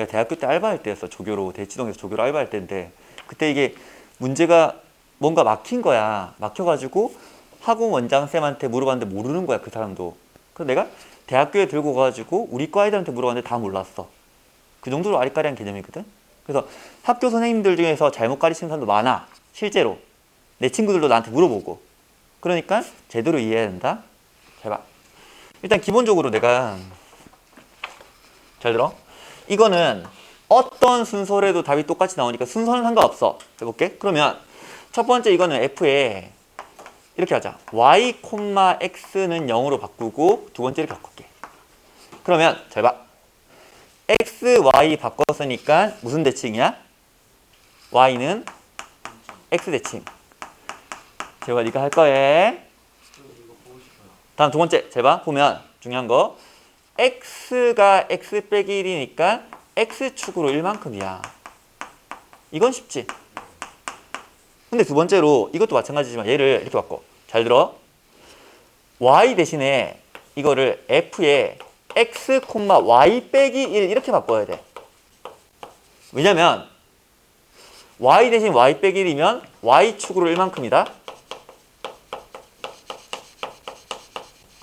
내가 대학교 때 알바할 때였어. 조교로 대치동에서 조교로 알바할 때인데 그때 이게 문제가 뭔가 막힌 거야. 막혀가지고 학원 원장 쌤한테 물어봤는데 모르는 거야 그 사람도. 그래서 내가 대학교에 들고 가가지고 우리 과 아이들한테 물어봤는데 다 몰랐어. 그 정도로 아리까리한 개념이거든. 그래서 학교 선생님들 중에서 잘못 가르치는 사람도 많아. 실제로 내 친구들도 나한테 물어보고. 그러니까 제대로 이해해야 된다. 잘 봐. 일단 기본적으로 내가 잘 들어. 이거는 어떤 순서로 해도 답이 똑같이 나오니까 순서는 상관없어. 해볼게. 그러면 첫 번째 이거는 F에 이렇게 하자. y, x는 0으로 바꾸고 두 번째 이렇게 바꿀게. 그러면 잘 봐. x, y 바꿨으니까 무슨 대칭이야? y는 x 대칭. 제가 네가 할 거에. 다음 두 번째, 잘 봐. 보면 중요한 거. X가 x 빼기 1이니까 x축으로 1만큼이야. 이건 쉽지. 근데 두 번째로 이것도 마찬가지지만 얘를 이렇게 바꿔. 잘 들어. y 대신에 이거를 f에 x, y 빼기 1 이렇게 바꿔야 돼. 왜냐면 y 대신 y 빼기 1이면 y축으로 1만큼이다.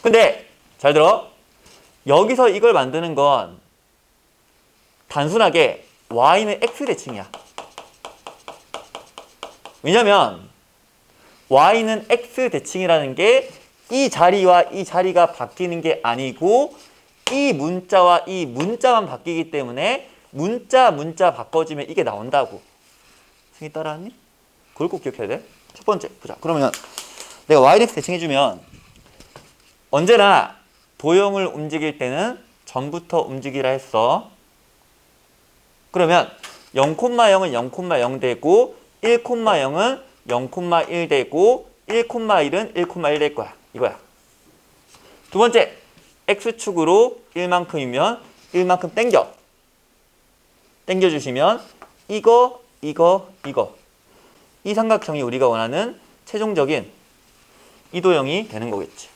근데 잘 들어. 여기서 이걸 만드는 건 단순하게 y는 x 대칭이야. 왜냐면 y는 x 대칭이라는 게 이 자리와 이 자리가 바뀌는 게 아니고 이 문자와 이 문자만 바뀌기 때문에 문자 문자 바꿔주면 이게 나온다고. 승희 따라하니? 그걸 꼭 기억해야 돼. 첫 번째 보자. 그러면 내가 yx 대칭해주면 언제나 도형을 움직일 때는 전부터 움직이라 했어. 그러면 0,0은 0,0 되고 1,0은 0,1 되고 1,1은 1,1 될 거야. 이거야. 두 번째, x축으로 1만큼이면 1만큼 땡겨. 땡겨 주시면 이거, 이거, 이거. 이 삼각형이 우리가 원하는 최종적인 이도형이 되는 거겠지.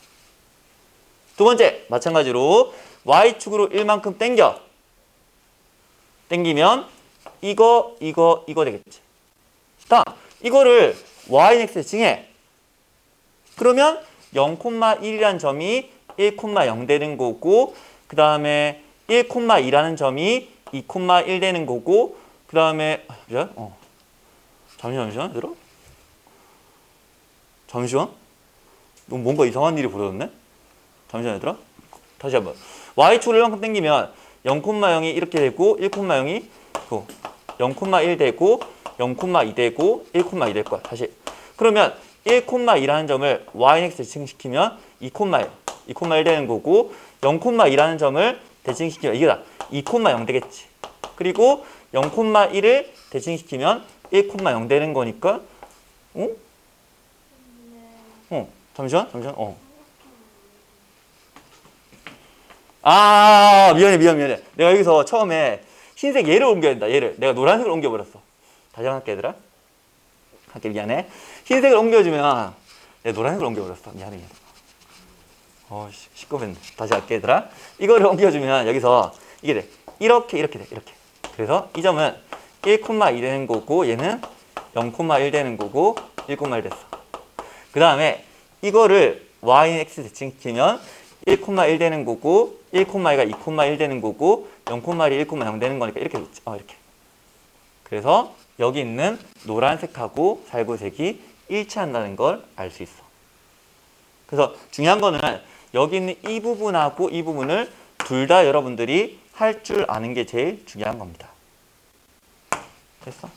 두 번째, 마찬가지로 y축으로 1만큼 땡겨. 땡기면 이거, 이거, 이거 되겠지. 다음, 이거를 x 칭해. 그러면 0,1이라는 점이 1,0 되는 거고 그 다음에 1,2라는 점이 2,1 되는 거고 그 다음에 어. 잠시만 잠시만 들어 잠시만 너 뭔가 이상한 일이 벌어졌네 잠시만 얘들아 다시 한번. Y축을 이만큼 당기면 0,0이 이렇게 되고 1,0이 0,1 되고 0,2 되고 1,2 될 거야. 다시. 그러면 1,2라는 점을 yx 대칭시키면 2,1 2,1 되는 거고 0,2라는 점을 대칭시키면 이게 다 2,0 되겠지. 그리고 0,1을 대칭시키면 1,0 되는 거니까. 어? 어 잠시만 잠시만. 어. 아 미안해 미안 미안해. 내가 여기서 처음에 흰색 얘를 옮겨야 된다 얘를. 내가 노란색을 옮겨버렸어. 다시 한번 할게 얘들아. 할게 미안해. 흰색을 옮겨주면 내가 노란색을 옮겨버렸어. 미안해 미안해. 어 시- 시끄럽네. 다시 할게 얘들아. 이거를 옮겨주면 여기서 이게 돼. 이렇게 이렇게 돼 이렇게. 그래서 이 점은 1,2 되는 거고 얘는 0,1 되는 거고 1,1 됐어. 그 다음에 이거를 y는 x 대칭시키면 1,1 되는 거고 1,2가 2,1 되는 거고 0,1이 1,0 되는 거니까 이렇게 됐지. 어, 이렇게. 그래서 여기 있는 노란색하고 살구색이 일치한다는 걸 알 수 있어. 그래서 중요한 거는 여기 있는 이 부분하고 이 부분을 둘 다 여러분들이 할 줄 아는 게 제일 중요한 겁니다. 됐어?